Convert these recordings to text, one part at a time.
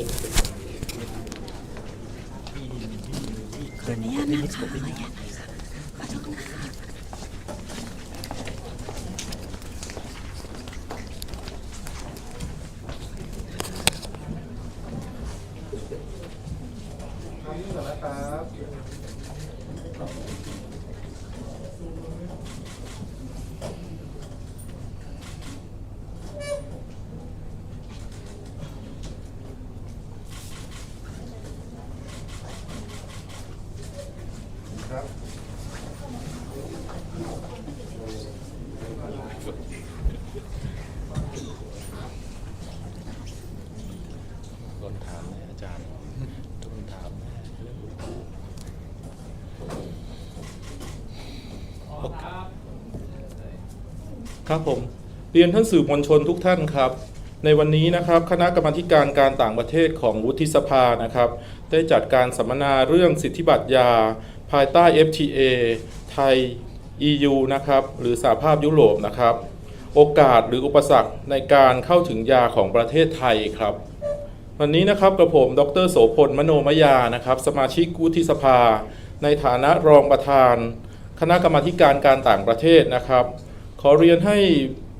ขออนุญาตนะคะขออนุญาตนะคะขอโทษนะคะ ครับ โดนถามไหมอาจารย์โดนถามไหมเรื่อง ครับผมเรียนท่านสื่อมวลชนทุกท่านครับ ในวันนี้นะครับคณะกรรมาการการต่างประเทศของวุฒิสภานะครับ ได้จัดการสัมมนาเรื่องสิทธิบัตรยา ภายใต้ FTA ไทย EU นะครับหรือสหภาพยุโรปนะครับ โอกาสหรืออุปสรรคในการเข้าถึงยาของประเทศไทยครับ วันนี้นะครับกระผมดรโสพลมโนมยานะครับ สมาชิกวุฒิสภา ในฐานะรองประธาน คณะกรรมาการการต่างประเทศนะครับ ขอเรียนให้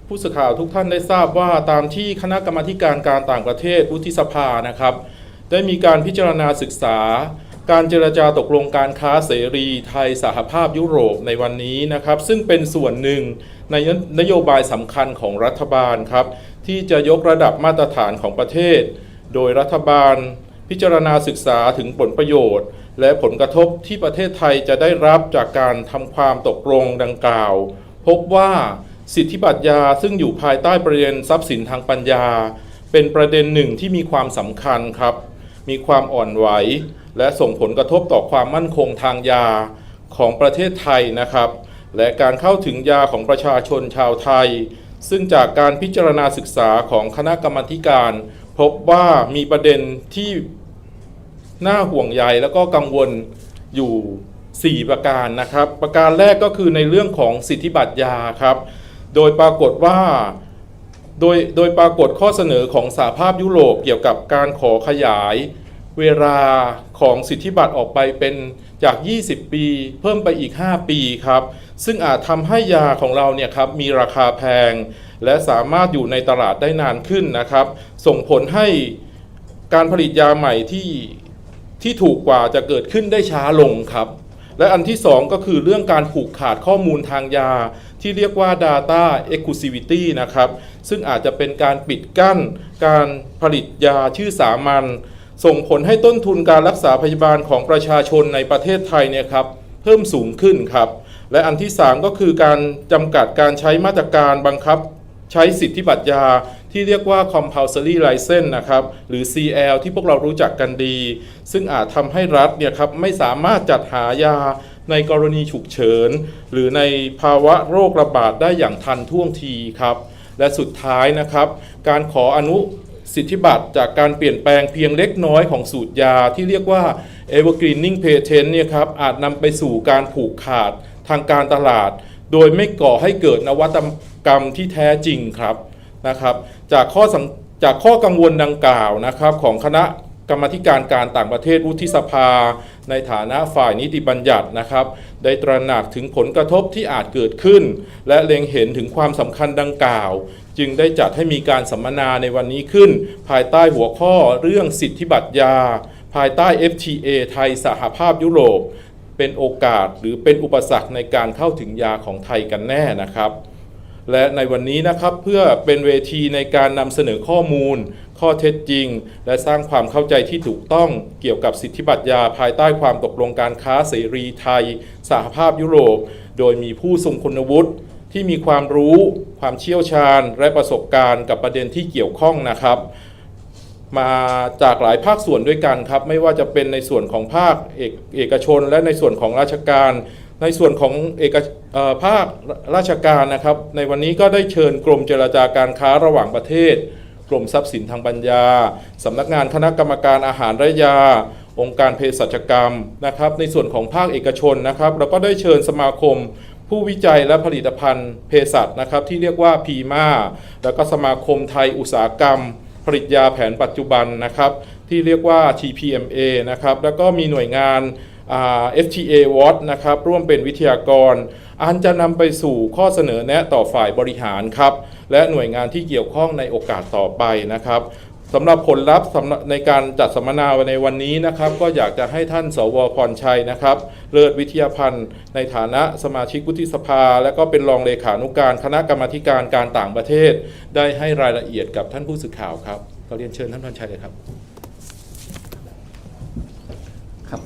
ผู้สื่อข่าวทุกท่านได้ทราบว่าตามที่คณะกรรมาการการต่างประเทศวุฒิสภานะครับ ได้มีการพิจารณาศึกษา การเจรจาตกลงการค้าเสรีไทยสหภาพยุโรปในวันนี้นะครับ ซึ่งเป็นส่วนหนึ่งในนโยบายสำคัญของรัฐบาลครับ ที่จะยกระดับมาตรฐานของประเทศ โดยรัฐบาลพิจารณาศึกษาถึงผลประโยชน์ และผลกระทบที่ประเทศไทยจะได้รับจากการทำความตกลงดังกล่าว พบว่าสิทธิบัตรยาซึ่งอยู่ภายใต้ประเด็นทรัพย์สินทางปัญญา เป็นประเด็นหนึ่งที่มีความสำคัญครับ มีความอ่อนไหว และส่งผลกระทบต่อความมั่นคงทางยาของประเทศไทยนะครับ และการเข้าถึงยาของประชาชนชาวไทย ซึ่งจากการพิจารณาศึกษาของคณะกรรมการ พบว่ามีประเด็นที่น่าห่วงใยแล้วก็กังวลอยู่ 4 ประการนะครับ ประการแรกก็คือในเรื่องของสิทธิบัตรยาครับ โดยปรากฏว่าโดยโดยปรากฏข้อเสนอของสหภาพยุโรปเกี่ยวกับการขอขยายเวลาของสิทธิบัตรออกไปเป็นจาก 20 ปี เพิ่มไปอีก 5 ปีครับ ซึ่งอาจทำให้ยาของเราเนี่ยครับมีราคาแพง และสามารถอยู่ในตลาดได้นานขึ้นนะครับ ส่งผลให้การผลิตยาใหม่ที่ที่ถูกกว่าจะเกิดขึ้นได้ช้าลงครับ และอันที่ 2 ก็คือเรื่องการผูกขาดข้อมูลทางยา ที่เรียกว่า Data Exclusivity นะครับ ซึ่งอาจจะเป็นการปิดกั้น การผลิตยาชื่อสามัญส่งผลให้ต้นทุนการรักษาพยาบาลของประชาชนในประเทศไทยเนี่ยครับเพิ่มสูงขึ้นครับ และอันที่ 3 ก็คือการจำกัดการใช้มาตรการบังคับ ใช้สิทธิบัตรยา ที่เรียกว่า compulsory license นะครับ หรือ CL ที่พวกเรารู้จักกันดี ซึ่งอาจทำให้รัฐเนี่ยครับไม่สามารถจัดหายาในกรณีฉุกเฉิน หรือในภาวะโรคระบาดได้อย่างทันท่วงทีครับ และสุดท้ายนะครับ การขออนุสิทธิบัตรจากการเปลี่ยนแปลงเพียงเล็กน้อยของสูตรยาที่เรียกว่า evergreening patent เนี่ยครับอาจนำไปสู่การผูกขาดทางการตลาด โดยไม่ก่อให้เกิดนวัตกรรมที่แท้จริงครับ นะครับจากข้อสังจากข้อกังวลดังกล่าวนะครับของคณะกรรมธิการการต่างประเทศวุฒิสภา ในฐานะฝ่ายนิติบัญญัตินะครับ ได้ตระหนักถึงผลกระทบที่อาจเกิดขึ้น และเล็งเห็นถึงความสำคัญดังกล่าว จึงได้จัดให้มีการสัมมนาในวันนี้ขึ้น ภายใต้หัวข้อเรื่องสิทธิบัตรยา ภายใต้ FTA ไทยสหภาพยุโรป เป็นโอกาสหรือเป็นอุปสรรคในการเข้าถึงยาของไทยกันแน่นะครับ และในวันนี้นะครับเพื่อเป็นเวทีในการนำเสนอข้อมูล ข้อเท็จจริง และสร้างความเข้าใจที่ถูกต้องเกี่ยวกับสิทธิบัตรยาภายใต้ความตกลงการค้าเสรีไทย สหภาพยุโรป โดยมีผู้ทรงคุณวุฒิที่มีความรู้ ความเชี่ยวชาญ และประสบการณ์กับประเด็นที่เกี่ยวข้องนะครับ มาจากหลายภาคส่วนด้วยกันครับ ไม่ว่าจะเป็นในส่วนของภาคเอกเอกชน และในส่วนของราชการ ในส่วนของเอก ภาคราชการนะครับ ในวันนี้ก็ได้เชิญกรมเจรจาการค้าระหว่างประเทศ กรมทรัพย์สินทางปัญญาสำนักงานคณะกรรมการอาหารและยา องค์การเภสัชกรรมนะครับ ในส่วนของภาคเอกชนนะครับเราก็ได้เชิญสมาคมผู้วิจัยและผลิตภัณฑ์เภสัชนะครับที่เรียกว่าพีมาแล้วก็สมาคมไทยอุตสาหกรรม ผลิตยาแผนปัจจุบันนะครับ ที่เรียกว่า TPMA นะครับแล้วก็มีหน่วยงาน FTA Watch นะครับร่วมเป็นวิทยากร อันจะนำไปสู่ข้อเสนอแนะต่อฝ่ายบริหารครับและหน่วยงานที่เกี่ยวข้องในโอกาสต่อไปนะครับสำหรับผลลัพธ์ในการจัดสัมมนาในวันนี้นะครับ ก็อยากจะให้ท่านสวพรชัยนะครับ เลิศวิทยาพันธ์ในฐานะสมาชิกวุฒิสภา และก็เป็นรองเลขานุการคณะกรรมาการการต่างประเทศ ได้ให้รายละเอียดกับท่านผู้สื่อข่าวครับก็เรียนเชิญท่านพรชัยเลยครับ ครับ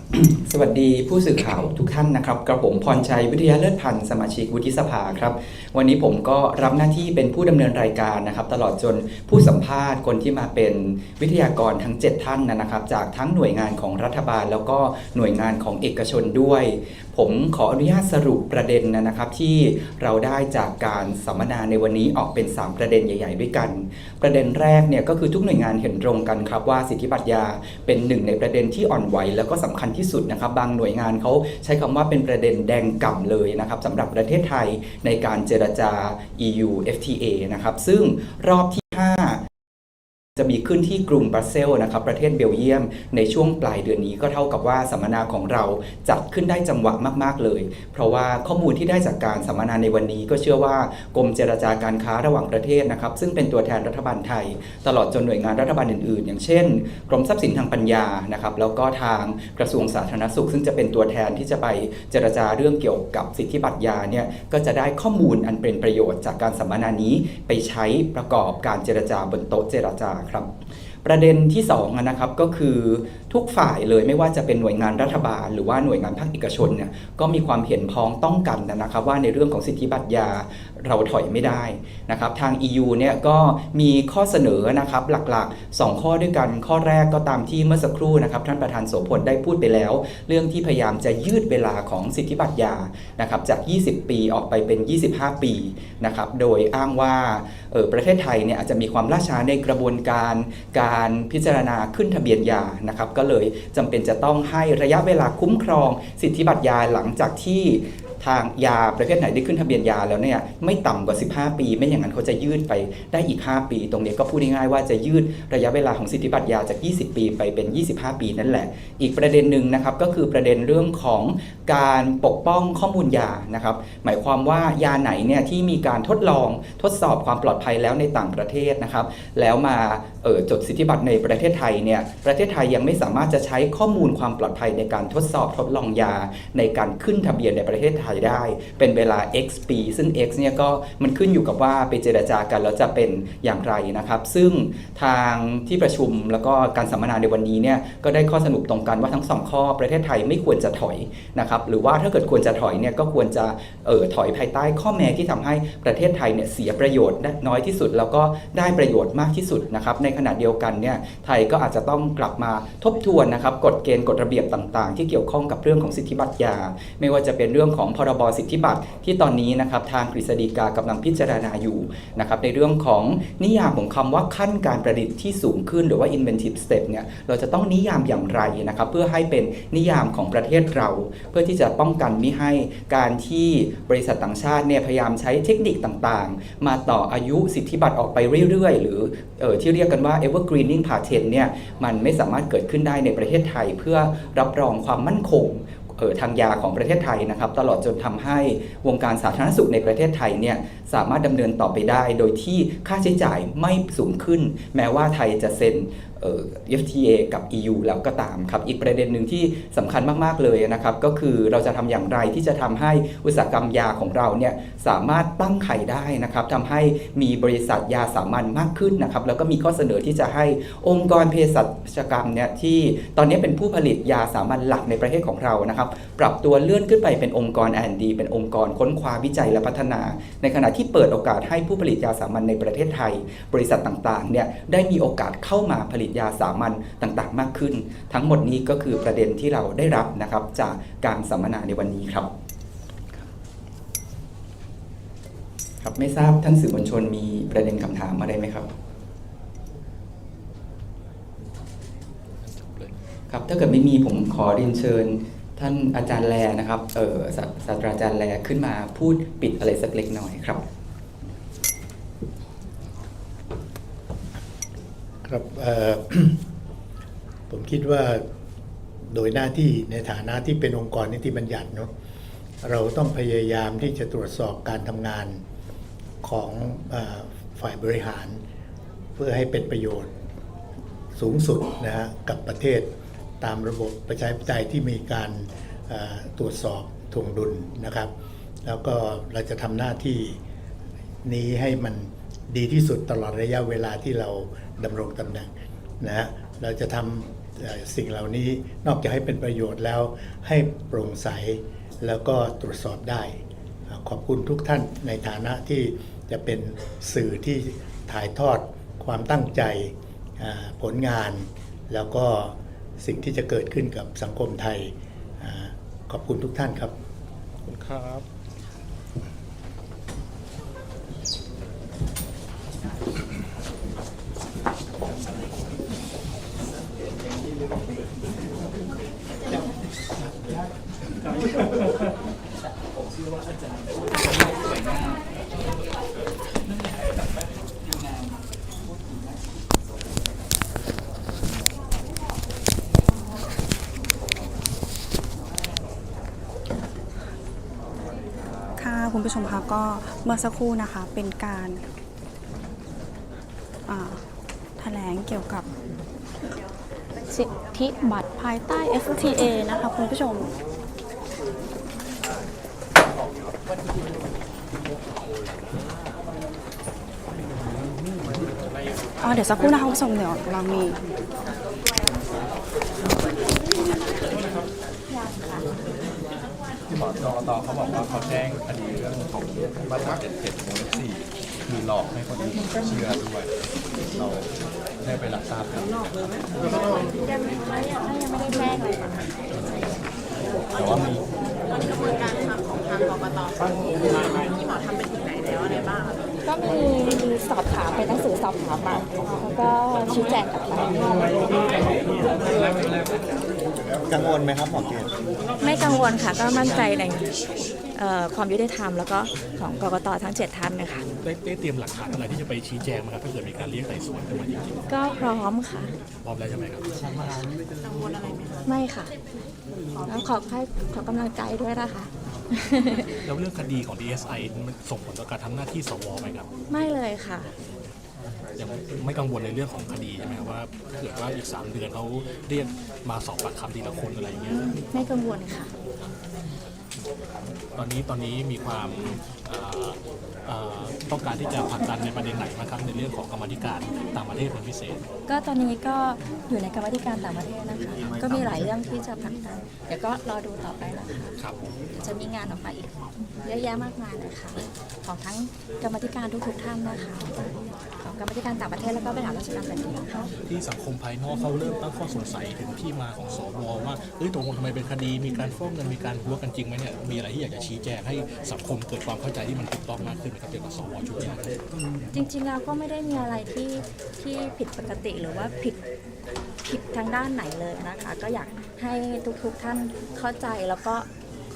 สวัสดีผู้สื่อข่าวทุกท่านนะครับกระผมพรชัยวิทยาเลิศพันธ์สมาชิกวุฒิสภาครับ วันนี้ผมก็รับหน้าที่เป็นผู้ดำเนินรายการนะครับ ตลอดจนผู้สัมภาษณ์คนที่มาเป็นวิทยากรทั้ง 7 ท่านนะครับ จากทั้งหน่วยงานของรัฐบาล แล้วก็หน่วยงานของเอกชนด้วย ผมขออนุญาตสรุปประเด็นนะครับที่เราได้จากการสัมมนาในวันนี้ออกเป็น 3 ประเด็นใหญ่ ๆ ด้วยกัน ประเด็นแรกเนี่ยก็คือทุกหน่วยงานเห็นตรงกันครับว่าสิทธิบัตรยาเป็นหนึ่งในประเด็นที่อ่อนไหวแล้วก็สำคัญที่สุดนะครับ บางหน่วยงานเขาใช้คำว่าเป็นประเด็นแดงก่ำเลยนะครับสำหรับประเทศไทยในการเจรจา EU FTA นะครับซึ่งรอบที่ จะมีขึ้นที่กรุงบรัสเซลนะครับประเทศเบลเยียม ในช่วงปลายเดือนนี้ก็เท่ากับว่าสัมมนาของเราจัดขึ้นได้จังหวะมาก ๆ เลย เพราะว่าข้อมูลที่ได้จากการสัมมนาในวันนี้ก็เชื่อว่ากรมเจรจาการค้าระหว่างประเทศนะครับซึ่งเป็นตัวแทนรัฐบาลไทย ตลอดจนหน่วยงานรัฐบาลอื่น ๆ อย่างเช่น กรมทรัพย์สินทางปัญญานะครับแล้วก็ทางกระทรวงสาธารณสุข ซึ่งจะเป็นตัวแทนที่จะไปเจรจาเรื่องเกี่ยวกับสิทธิบัตรยาเนี่ยก็จะได้ข้อมูลอันเป็นประโยชน์จากการสัมมนานี้ไปใช้ประกอบการเจรจาบนโต๊ะเจรจาครับ ประเด็นที่2อะนะครับก็คือทุกฝ่ายเลยไม่ว่าจะเป็นหน่วยงานรัฐบาล หรือว่าหน่วยงานภาคเอกชนเนี่ยก็มีความเห็นพ้องต้องกันนะครับ ว่าในเรื่องของสิทธิบัตรยา เราถอยไม่ได้นะครับทาง EU เนี่ยก็มีข้อเสนอนะครับหลักๆ 2 ข้อด้วยกันข้อแรกก็ตามที่เมื่อสักครู่นะครับท่านประธานโสพลได้พูดไปแล้ว เรื่องที่พยายามจะยืดเวลาของสิทธิบัตรยานะครับจาก 20 ปีออกไปเป็น 25 ปีนะครับโดยอ้างว่าเออประเทศไทยเนี่ยอาจจะมีความล่าช้าในกระบวนการการพิจารณาขึ้นทะเบียนยานะครับก็เลยจำเป็นจะต้องให้ระยะเวลาคุ้มครองสิทธิบัตรยาหลังจากที่ทางยาประเภทไหนได้ขึ้นทะเบียนยาแล้วเนี่ยไม่ต่ำกว่า 15 ปี ไม่อย่างนั้นเขาจะยืดไปได้อีก 5 ปี ตรงนี้ก็พูดง่ายๆว่าจะยืดระยะเวลาของสิทธิบัตรยาจาก 20 ปีไปเป็น 25 ปีนั่นแหละ อีกประเด็นหนึ่งนะครับก็คือประเด็นเรื่องของการปกป้องข้อมูลยานะครับหมายความว่ายาไหนเนี่ยที่มีการทดลองทดสอบความปลอดภัยแล้วในต่างประเทศนะครับแล้วมา จดสิทธิบัตรในประเทศไทยเนี่ยประเทศไทยยังไม่สามารถจะใช้ข้อมูลความปลอดภัยในการทดสอบทดลองยา ในการขึ้นทะเบียนในประเทศไทยได้ เป็นเวลา X ปีซึ่ง X เนี่ยก็มันขึ้นอยู่กับว่าไปเจรจากันแล้วจะเป็นอย่างไรนะครับ ซึ่งทางที่ประชุมแล้วก็การสัมมนาในวันนี้เนี่ยก็ได้ข้อสรุปตรงกันว่าทั้งสองข้อประเทศไทยไม่ควรจะถอยนะครับหรือว่าถ้าเกิดควรจะถอยเนี่ยก็ควรจะเอ่อถอยภายใต้ข้อแม้ที่ทำให้ประเทศไทยเนี่ยเสียประโยชน์น้อยที่สุด แล้วก็ได้ประโยชน์มากที่สุดนะครับในขณะเดียวกันเนี่ยไทยก็อาจจะต้องกลับมาทบทวนนะครับกฎเกณฑ์กฎระเบียบต่าง ๆ ที่เกี่ยวข้องกับเรื่องของสิทธิบัตรยา ไม่ว่าจะเป็นเรื่องของพรบสิทธิบัตรที่ตอนนี้นะครับทางกฤษฎีกากำลังพิจารณาอยู่นะครับในเรื่องของนิยามของคำว่าขั้นการประดิษฐ์ที่สูงขึ้นหรือว่า inventive step เนี่ยเราจะต้องนิยามอย่างไรนะครับเพื่อให้เป็นนิยามของประเทศเรา เพื่อที่จะป้องกันมิให้การที่บริษัทต่างชาติเนี่ยพยายามใช้เทคนิคต่างๆ มาต่ออายุสิทธิบัตรออกไปเรื่อยๆ หรือออที่เรียกกันว่า evergreening patent เนี่ยมันไม่สามารถเกิดขึ้นได้ในประเทศไทย เพื่อรับรองความมั่นคงทางยาของประเทศไทยนะครับ ตลอดจนทำให้วงการสาธารณสุขในประเทศไทยเนี่ยสามารถดำเนินต่อไปได้ โดยที่ค่าใช้จ่ายไม่สูงขึ้น แม้ว่าไทยจะเซ็น FTA กับ EU แล้วก็ตามครับ อีกประเด็นหนึ่งที่สำคัญมากๆเลยนะครับก็คือเราจะทำอย่างไรที่จะทำให้อุตสาหกรรมยาของเราเนี่ยสามารถตั้งไข่ได้นะครับทำให้มีบริษัทยาสามัญมากขึ้นนะครับแล้วก็มีข้อเสนอที่จะให้องค์กรเภสัชกรรมเนี่ยที่ตอนนี้เป็นผู้ผลิตยาสามัญหลักในประเทศของเรานะครับปรับตัวเลื่อนขึ้นไปเป็นองค์กร R&D เป็นองค์กรค้นคว้าวิจัยและพัฒนา ในขณะที่เปิดโอกาสให้ผู้ผลิตยาสามัญในประเทศไทย บริษัทต่างๆเนี่ยได้มีโอกาสเข้ามาผลิตยาสามัญต่างๆ มากขึ้น ทั้งหมดนี้ก็คือประเด็นที่เราได้รับนะครับจากการสัมมนาในวันนี้ครับครับไม่ทราบท่านสื่อมวลชนมีประเด็นคำถามอะไรไหมครับครับถ้าเกิดไม่มีผมขอเรียนเชิญท่านอาจารย์แลนะครับเออศาศาสตราจารย์แลขึ้นมาพูดปิดอะไรสักเล็กน้อยครับ ครับผมคิดว่าโดยหน้าที่ในฐานะที่เป็นองค์กรนิติบัญญัติเนาะเราต้องพยายามที่จะตรวจสอบการทำงานของอฝ่ายบริหาร เพื่อให้เป็นประโยชน์สูงสุดนะฮะกับประเทศตามระบบประชาธิปไตยที่มีการตรวจสอบทวงดุลนะครับ แล้วก็เราจะทำหน้าที่นี้ให้มันดีที่สุดตลอดระยะเวลาที่เรา ดำรงตำแหน่งนะฮะเราจะทำสิ่งเหล่านี้นอกจากให้เป็นประโยชน์แล้ว ให้โปร่งใสแล้วก็ตรวจสอบได้ ขอบคุณทุกท่านในฐานะที่จะเป็นสื่อที่ถ่ายทอดความตั้งใจผลงาน แล้วก็สิ่งที่จะเกิดขึ้นกับสังคมไทยขอบคุณทุกท่านครับขอบคุณครับ ชมคะก็เมื่อสักครู่นะคะเป็นการแถลงเกี่ยวกับสิทธิบัตรภายใต้ FTA นะคะคุณผู้ชมเดี๋ยวสักครู่นะคะคุณผู้ชมเดี๋ยวเรามี ที่หมอกที่รกตเขาบอกว่าเขาแจ้งคดีเรื่องของมาตรา77วงเล็บ4คือหลอกให้คนอื่เชื่อด้วย เราได้ไปรับทราบกันยังไม่ได้ยังไม่ได้แจ้งเลยแต่ว่ามีตอนนี้กระบวนการทำของทางกรกตที่หมอทำไปถึงไหนแล้วอะไรบ้างก็มีมีสอบถามไปหนังสือสอบถามมาแล้วก็ชี้แจงกับทาง กังวลไหมครับหมอเกศไม่กังวลค่ะ ก็มั่นใจในเอ่อความยุติธรรมแล้วก็ของกกตทั้ง 7 ท่านนะคะ ได้ได้เตรียมหลักฐานอะไรที่จะไปชี้แจงไหมครับถ้าเกิดมีการเรียกไต่สวนขึ้นมาจริงก็พร้อมค่ะ ๆพร้อมแล้วใช่ไหมครับ ไม่ค่ะแล้วขอให้ขอกำลังใจด้วยนะคะ แล้วเรื่องคดีของ DSI มันส่งผลต่อการทำหน้าที่สวไหมครับ ไม่เลยค่ะ ยังไม่กังวลในเรื่องของคดีใช่ไหมครับว่าถ้าเกิดว่าอีก 3 เดือนเขาเรียกมาสอบปากคำทีละคนอะไรอย่างเงี้ยไม่กังวลค่ะ ตอนนี้ตอนนี้มีความเอ่อเอ่อต้องการที่จะผลักดันในประเด็นไหนบ้างครับในเรื่องของกรรมาธิการต่างประเทศเป็นพิเศษ ก็ตอนนี้ก็อยู่ในกรรมาธิการต่างประเทศนะคะ ก็มีหลายเรื่องที่จะผลักดันเดี๋ยวก็รอดูต่อไปนะคะครับจะมีงานออกมาอีกเยอะแยะมากมายเลยค่ะ ของทั้งกรรมาธิการทุกๆท่านนะคะของ กรรมาธิการต่างประเทศแล้วก็บริหารราชการแผ่นดินค่ะที่สังคมภายนอกเขาเริ่มตั้งข้อสงสัยถึงที่มาของสวว่าเอ้ยตกลงทำไมเป็นคดีมีการฟ้องเงินมีการหัวกันจริงไหมเนี่ยมีอะไรที่อยากจะชี้แจงให้สังคมเกิดความเข้าใจที่มันถูกต้องมากขึ้นไหมครับเกี่ยวกับสวชุดนี้จริงๆแล้วก็ไม่ได้มีอะไรที่ที่ผิดปกติหรือว่าผิดผิดทางด้านไหนเลยนะคะ ก็อยากให้ทุกๆท่านเข้าใจแล้วก็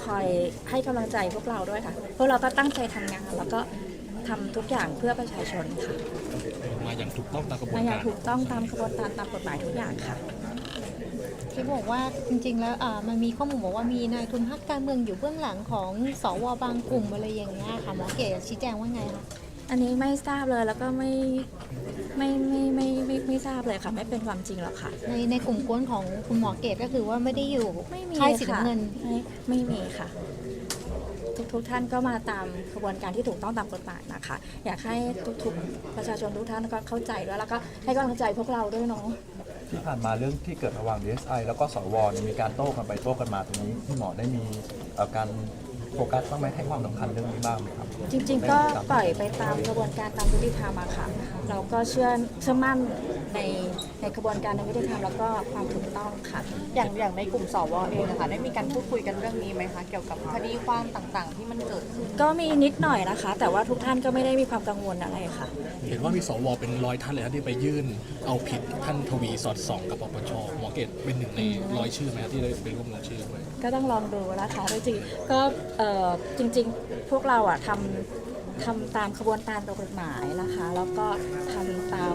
คอยให้กำลังใจพวกเราด้วยค่ะพวกเราก็ตั้งใจทำงานแล้วก็ทำทุกอย่างเพื่อประชาชนค่ะมา อย่างถูกต้องตามกระบวนมาอย่าการงถูกต้องตามกระบวนการตามกฎหมายทุกอย่างค่ะ ที่บอกว่าจริงๆแล้วอ่ามันมีข้อมูลบอกว่ามีนายทุนพรรคการเมืองอยู่เบื้องหลังของสวบางกลุ่มอะไรอย่างเงี้ยค่ะหมอเก๋ชี้แจงว่าไงคะอันนี้ไม่ทราบเลยแล้วก็ไม่ไม่ไม่ไม่ไม่ไม่ทราบเลยค่ะ ไม่เป็นความจริงหรอกค่ะ ในในกลุ่มกวนของคุณหมอเกตก็คือว่าไม่ได้อยู่ไม่มีค่ายสีค่ะน้ำเงิน ไม่ไม่มีค่ะ ทุกทุกท่านก็มาตามกระบวนการที่ถูกต้องตามกฎหมายนะคะ อยากให้ทุกๆ ประชาชนทุกท่านก็เข้าใจด้วยแล้วก็ให้กำลังใจพวกเราด้วยเนาะที่ผ่านมาเรื่องที่เกิดระหว่าง DSI แล้วก็สวมีการโต้กันไปโต้กันมาตรงนี้ที่หมอได้มีการ โฟกัสบ้างไหมให้ความสำคัญเรื่องนี้บ้างไหมครับ จริง ๆ ก็ปล่อยไปตามกระบวนการตามยุติธรรมอะค่ะ เราก็เชื่อเชื่อมั่นในในกระบวนการในยุติธรรมแล้วก็ความถูกต้องค่ะ อย่างอย่างในกลุ่มสวเองนะคะได้มีการพูดคุยกันเรื่องนี้ไหมคะเกี่ยวกับคดีความต่างๆ ที่มันเกิดขึ้นก็มีนิดหน่อยนะคะ แต่ว่าทุกท่านก็ไม่ได้มีความกังวลอะไรค่ะ เห็นว่ามีสวเป็นร้อยท่านเลยครับที่ไปยื่นเอาผิดท่านทวีสอดส่องกับปปชหมอเกตเป็นหนึ่งในร้อยชื่อไหมครับที่ได้ไปร่วมลงชื่อด้วย ก็ต้องลองดูนะคะจริงๆก็จริง ๆ พวกเราอะทำทำตามขบวนการตามกฎหมายนะคะ แล้วก็ทำตาม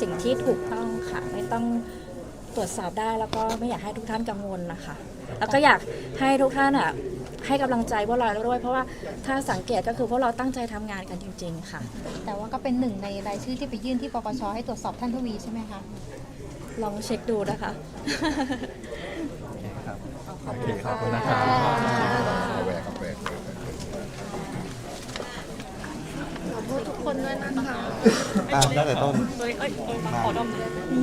สิ่งที่ถูกต้องค่ะ ไม่ต้องตรวจสอบได้แล้วก็ไม่อยากให้ทุกท่านกังวลนะคะ แล้วก็อยากให้ทุกท่านอะให้กำลังใจพวกเราด้วยเพราะว่าถ้าสังเกตก็คือพวกเราตั้งใจทำงานกันจริง ๆ ค่ะ แต่ว่าก็เป็นหนึ่งในรายชื่อที่ไปยื่นที่ปปชให้ตรวจสอบท่านทวีใช่ไหมคะ ลองเช็คดูนะคะ โอเคขอบคุณนะครับตามได้แต่ต้น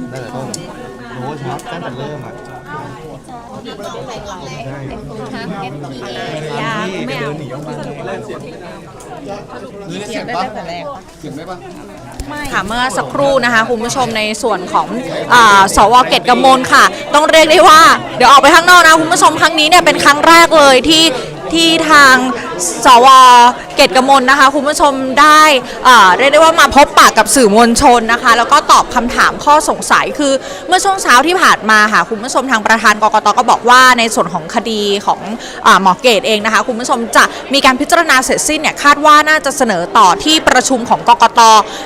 ได้แต่ต้นโอ้ชัดตั้งแต่เริ่มอะยาไม่เอา เสียงได้แต่แรกค่ะเมื่อสักครู่นะคะคุณผู้ชมในส่วนของอาสวเกตกมลค่ะ ต้องเรียกได้ว่า เดี๋ยวออกไปข้างนอกนะคุณผู้ชมครั้งนี้เนี่ยเป็นครั้งแรกเลยที่ที่ทางสวเกตกมลนะคะ คุณผู้ชมได้เรียกได้ว่ามาพบปากกับสื่อมวลชนนะคะ แล้วก็ตอบคำถามข้อสงสัยคือเมื่อช่วงเช้าที่ผ่านมาค่ะคุณผู้ชมทางประธานกกตก็บอกว่าในส่วนของคดีของอหมอเกตเองนะคะ คุณผู้ชมจะมีการพิจารณาเสร็จสิ้นเนี่ยคาดว่าน่าจะเสนอต่อที่ประชุมของกกต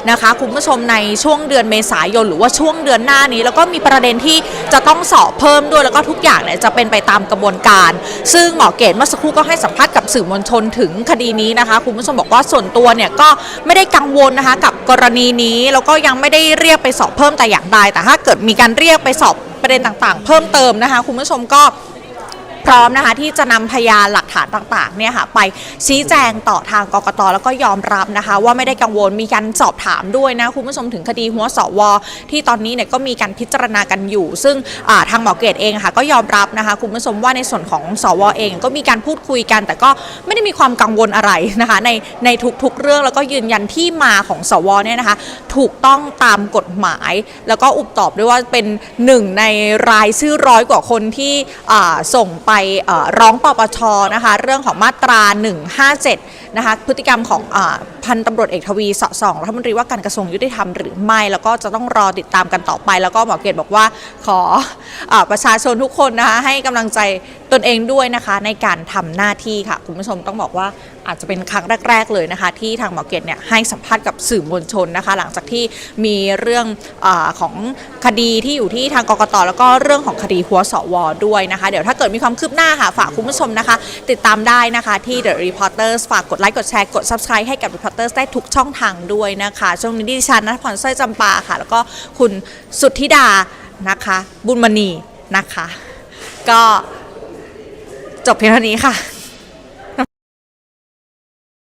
นะคะ คุณผู้ชมในช่วงเดือนเมษายนหรือว่าช่วงเดือนหน้านี้ แล้วก็มีประเด็นที่จะต้องสอบเพิ่มด้วยแล้วก็ทุกอย่างเนี่ยจะเป็นไปตามกระบวนการ ซึ่งหมอเกตเมื่อสักครู่ก็ให้สัมภาษณ์กับสื่อมวลชนนถึงคดีนี้นะคะ คุณผู้ชมบอกว่าส่วนตัวเนี่ยก็ไม่ได้กังวลนะคะกับกรณีนี้แล้วก็ยังไม่ได้เรียกไปสอบเพิ่มแต่อย่างใดแต่ถ้าเกิดมีการเรียกไปสอบประเด็นต่างๆ เพิ่มเติมนะคะ คุณผู้ชมก็ พร้อมนะคะที่จะนำพยานหลักฐานต่างๆเนี่ยค่ะไปชี้แจงต่อทางกกตแล้วก็ยอมรับนะคะ ว่าไม่ได้กังวลมีการสอบถามด้วยนะคุณผู้ชมถึงคดีหัวสวที่ตอนนี้เนี่ยก็มีการพิจารณากันอยู่ ซึ่งทางหมอเกตเองค่ะก็ยอมรับนะคะคุณผู้ชมว่าในส่วนของสวเองก็มีการพูดคุยกัน แต่ก็ไม่ได้มีความกังวลอะไรนะคะในในทุกๆเรื่องแล้วก็ยืนยันที่มาของสวเนี่ยนะคะถูกต้องตามกฎหมาย แล้วก็อุบตอบด้วยว่าเป็นหนึ่งในรายชื่อร้อยกว่าคนที่อ่าส่งไปเอ่อร้องปปชนะคะเรื่องของมาตรา 157 นะคะพฤติกรรมของอพันตำรวจเอกทวีสอดส่องรัฐมนตรีว่าการกระทรวงยุติธรรมหรือไม่แล้วก็จะต้องรอติดตามกันต่อไปแล้วก็หมอเกตบอกว่าขออประชาชนทุกคนนะคะให้กำลังใจตนเองด้วยนะคะในการทำหน้าที่ค่ะ คุณผู้ชมต้องบอกว่า อาจจะเป็นครั้งแรก ๆ เลยนะคะ ที่ทางหมอเกตเนี่ยให้สัมภาษณ์กับสื่อมวลชนนะคะ หลังจากที่มีเรื่องอของคดีที่อยู่ที่ทางกกตแล้วก็เรื่องของคดีหัวสวด้วยนะคะ เดี๋ยวถ้าเกิดมีความคืบหน้าค่ะฝากคุณผู้ชมนะคะ ติดตามได้นะคะที่ The Reporters ฝากกดไลค์กดแชร์กด Subscribe ให้กับ Reporters ได้ทุกช่องทางด้วยนะคะช่วงนี้ดิฉันนัทพรสร้อยจำปาค่ะ แล้วก็คุณสุทธิดานะคะ บุญมณีนะคะ ก็จบเพียงเท่านี้ค่ะ